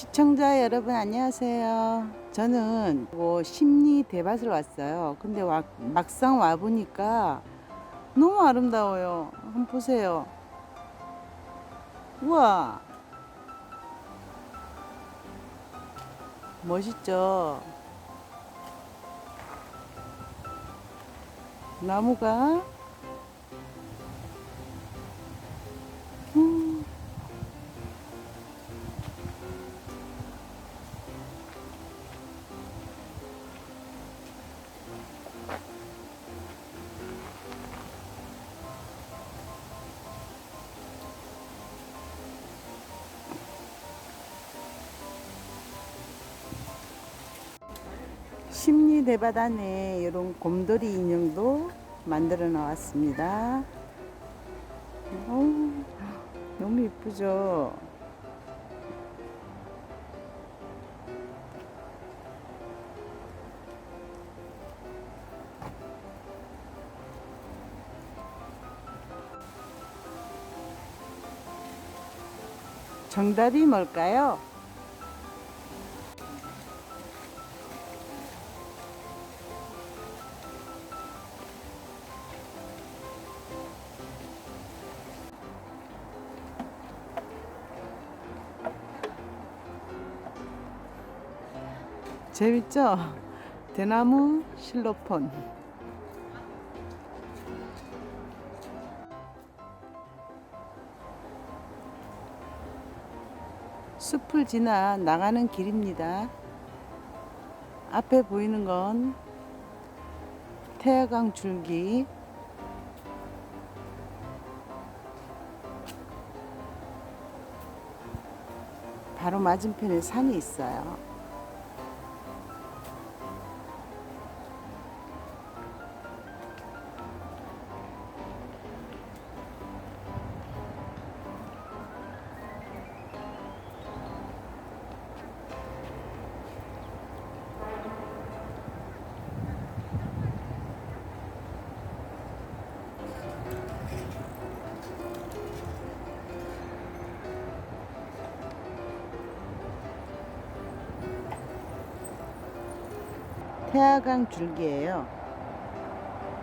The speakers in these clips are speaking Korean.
시청자 여러분 안녕하세요. 저는 뭐 심리 대밭을 왔어요. 근데 와- 막상 와 보니까 너무 아름다워요. 한번 보세요. 우와. 멋있죠? 나무가 심리 대밭 안에 이런 곰돌이 인형도 만들어 나왔습니다. 어우, 너무 예쁘죠? 정답이 뭘까요? 재밌죠? 대나무 실로폰. 숲을 지나 나가는 길입니다. 앞에 보이는 건 태화강 줄기. 바로 맞은편에 산이 있어요. 태화강 줄기예요.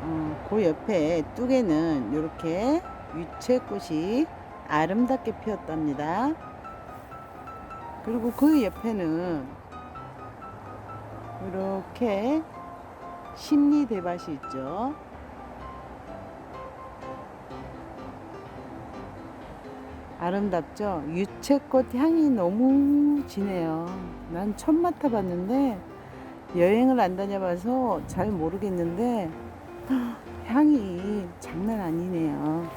어, 그 옆에 뚝에는 이렇게 유채꽃이 아름답게 피었답니다. 그리고 그 옆에는 이렇게 심리 대밭이 있죠. 아름답죠? 유채꽃 향이 너무 진해요. 난 처음 맡아봤는데 여행을 안 다녀봐서 잘 모르겠는데 향이 장난 아니네요.